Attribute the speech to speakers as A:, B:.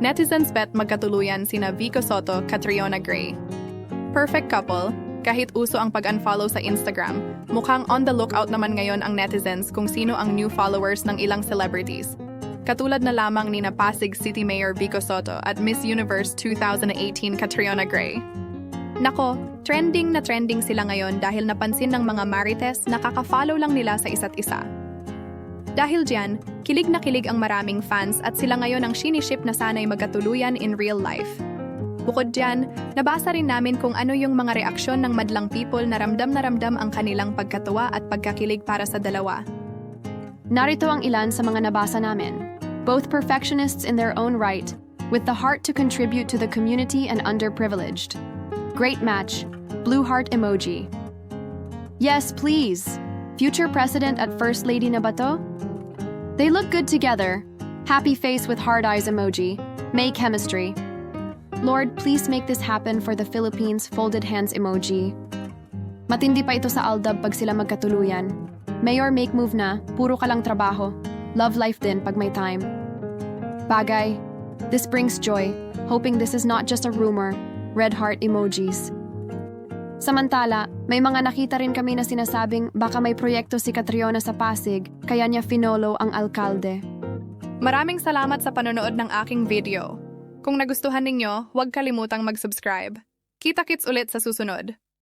A: Netizens bet magkatuluyan sina Vico Soto, Catriona Gray. Perfect couple, kahit uso ang pag-unfollow sa Instagram, mukhang on the lookout naman ngayon ang netizens kung sino ang new followers ng ilang celebrities. Katulad na lamang ni na Pasig City Mayor Vico Soto at Miss Universe 2018 Catriona Gray. Nako, trending na trending sila ngayon dahil napansin ng mga marites na kaka-follow lang nila sa isa't isa. Dahil diyan, kilig na kilig ang maraming fans at sila ngayon ang siniship na sanay magkatuluyan in real life. Bukod dyan, nabasa rin namin kung ano yung mga reaksyon ng madlang people na ramdam na ramdam ang kanilang pagkatuwa at pagkakilig para sa dalawa.
B: Narito ang ilan sa mga nabasa namin. Both perfectionists in their own right, with the heart to contribute to the community and underprivileged. Great match. Blue heart emoji. Yes, please. Future president at First Lady na ba? They look good together. Happy face with hard eyes emoji. May chemistry. Lord, please make this happen for the Philippines folded hands emoji. Matindi pa ito sa Aldab pag sila magkatuluyan. Mayor make move na, puro ka lang trabaho. Love life din pag may time. Bagay, this brings joy, hoping this is not just a rumor. Red heart emojis. Samantala, may mga nakita rin kami na sinasabing baka may proyekto si Catriona sa Pasig, kaya niya finolo ang alkalde.
A: Maraming salamat sa panonood ng aking video. Kung nagustuhan ninyo, huwag kalimutang mag-subscribe. Kita-kits ulit sa susunod.